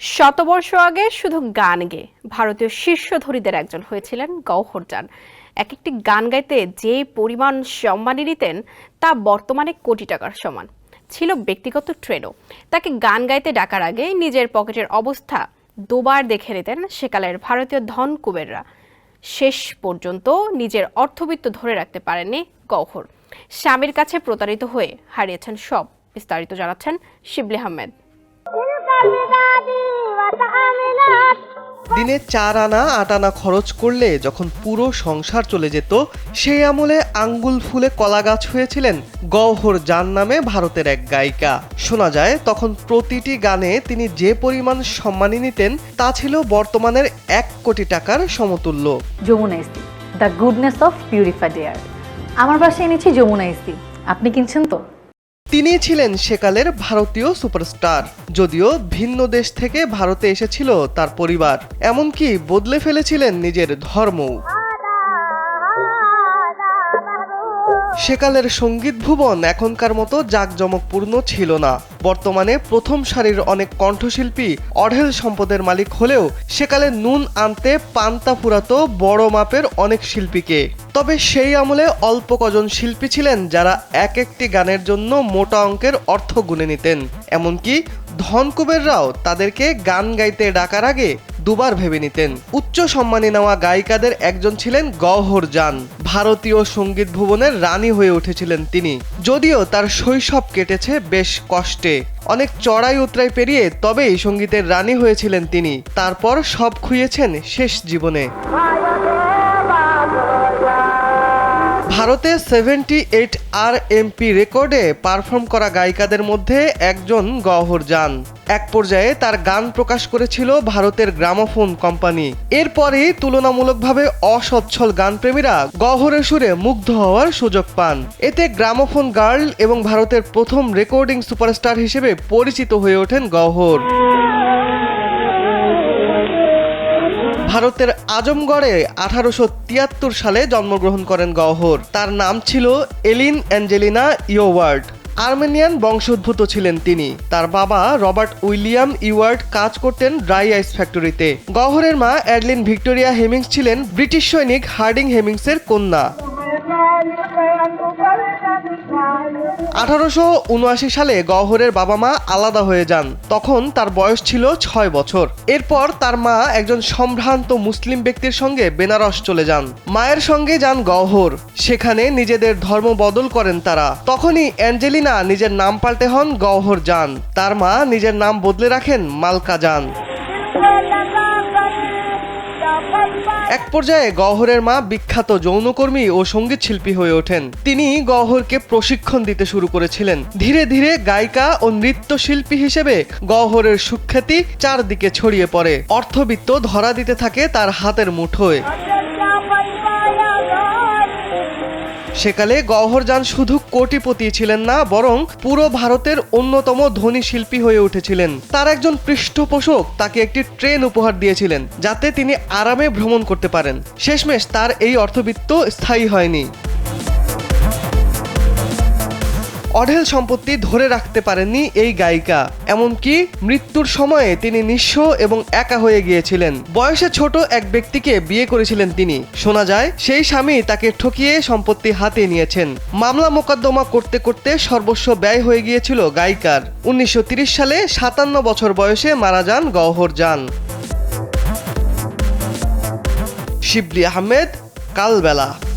শতবর্ষ আগে শুধু গান গেয়ে ভারতীয় শীর্ষধরীদের একজন হয়েছিলেন গৌহর যান এক একটি গান গাইতে যে পরিমাণ সম্মানী নিতেন তা বর্তমানে কোটি টাকার সমান। ছিল ব্যক্তিগত ট্রেনও। তাকে গান গাইতে ডাকার আগে নিজের পকেটের অবস্থা দুবার দেখে নিতেন সেকালের ভারতীয় ধন কুবেররা। শেষ পর্যন্ত নিজের অর্থবিত্ত ধরে রাখতে পারেননি গৌহর স্বামীর কাছে প্রতারিত হয়ে হারিয়েছেন সব, বিস্তারিত জানাচ্ছেন শিবলি আহমেদ। দিনে চার আনা, আট আনা খরচ করলে যখন পুরো সংসার চলে যেত, সেই আমলে আঙ্গুল ফুলে কলা গাছ হয়েছিলেন গহ্বর জান নামে ভারতের এক গায়িকা। শোনা যায়, তখন প্রতিটি গানে তিনি যে পরিমাণ সম্মানী নিতেন, তা ছিল বর্তমানের এক কোটি টাকার সমতুল্য। Jamuna is the goodness of purified air. আমার বাসায় এনেছি যমুনা ইস্তি আপনি কিনছেন তো? তিনি ছিলেন সেকালের ভারতীয় সুপারস্টার, যদিও ভিন্ন দেশ থেকে ভারতে এসেছিল তার পরিবার, এমনকি বদলে ফেলেছিলেন নিজের ধর্ম। সেকালের সংগীত ভুবন এখনকার মতো জাঁকজমকপূর্ণ ছিল না। বর্তমানে প্রথম সারির অনেক কণ্ঠশিল্পী অঢেল সম্পদের মালিক হলেও সেকালে নুন আনতে পান্তা ফুরাতো বড় মাপের অনেক শিল্পীকে। তবে সেই আমলে অল্প কজন শিল্পী ছিলেন যারা এক একটি গানের জন্য মোটা অঙ্কের অর্থ গুনে নিতেন। এমনকি ধনকুবেররাও তাদেরকে গান গাইতে ডাকার আগে দুবার ভেবে নিতেন। উচ্চ সম্মানী নেওয়া গায়িকাদের একজন ছিলেন গহ্বর জান। ভারতীয় সংগীত ভুবনের রানী হয়ে উঠেছিলেন তিনি। যদিও তার শৈশব কেটেছে বেশ কষ্টে। অনেক চড়াই উতরাই পেরিয়ে তবেই সঙ্গীতের রানী হয়েছিলেন তিনি। তারপর সব খুইয়েছেন শেষ জীবনে। ভারতে সেভেন্টি এইট আর এমপি রেকর্ডে পারফর্ম করা গায়িকাদের মধ্যে একজন গহর যান। এক পর্যায়ে তার গান প্রকাশ করেছিল ভারতের গ্রামোফোন কোম্পানি। এরপরেই তুলনামূলকভাবে অসচ্ছল গানপ্রেমীরা গহ্বরের সুরে মুগ্ধ হওয়ার সুযোগ পান। এতে গ্রামোফোন গার্ল এবং ভারতের প্রথম রেকর্ডিং সুপারস্টার হিসেবে পরিচিত হয়ে ওঠেন গহ্বর। ভারতের আজমগড়ে আঠারোশো তিয়াত্তর সালে জন্মগ্রহণ করেন গহ্বর তার নাম ছিল এলিন অ্যাঞ্জেলিনা ইয়োওয়ার্ড আর্মেনিয়ান বংশোদ্ভূত ছিলেন তিনি। তার বাবা রবার্ট উইলিয়াম ইওয়ার্ড কাজ করতেন ড্রাই আইস ফ্যাক্টরিতে। গহরের মা অ্যাডলিন ভিক্টোরিয়া হেমিংস ছিলেন ব্রিটিশ সৈনিক হার্ডিং হেমিংসের কন্যা। আঠারোশো উনআশি সালে গহ্বরের বাবা মা আলাদা হয়ে যান। তখন তার বয়স ছিল ছয় বছর। এরপর তার মা একজন সম্ভ্রান্ত মুসলিম ব্যক্তির সঙ্গে বেনারস চলে যান। মায়ের সঙ্গে যান গহর সেখানে নিজেদের ধর্ম বদল করেন তারা। তখনই অ্যাঞ্জেলিনা নিজের নাম পাল্টে হন গহ্বর যান তার মা নিজের নাম বদলে রাখেন মালকা যান এক পর্যায়ে গহরের মা বিখ্যাত যৌনকর্মী ও সংগীত শিল্পী হয়ে ওঠেন। তিনি গহরকে প্রশিক্ষণ দিতে শুরু করেছিলেন। ধীরে ধীরে গায়িকা ও নৃত্যশিল্পী হিসেবে গহরের সুখ্যাতি চারদিকে ছড়িয়ে পড়ে। অর্থবিত্ত ধরা দিতে থাকে তার হাতের মুঠোয়। সেকালে গওহরজান শুধু কোটিপতি ছিলেন না, বরং পুরো ভারতের অন্যতম ধনী শিল্পী হয়ে উঠেছিলেন। তার একজন পৃষ্ঠপোষক তাকে একটি ট্রেন উপহার দিয়েছিলেন, যাতে তিনি আরামে ভ্রমণ করতে পারেন। শেষমেশ তার এই অর্থবিত্ত স্থায়ী হয়নি। অঢেল সম্পত্তি ধরে রাখতে পারেননি এই গায়িকা। এমনকি মৃত্যুর সময়ে তিনি নিঃস্ব এবং একা হয়ে গিয়েছিলেন। বয়সে ছোট এক ব্যক্তিকে বিয়ে করেছিলেন তিনি। শোনা যায়, সেই স্বামী তাকে ঠকিয়ে সম্পত্তি হাতে নিয়েছেন। মামলা মোকদ্দমা করতে করতে সর্বস্ব ব্যয় হয়ে গিয়েছিল গায়িকার। উনিশশো সালে সাতান্ন বছর বয়সে মারা যান গহর যান শিবলি আহমেদ, কালবেলা।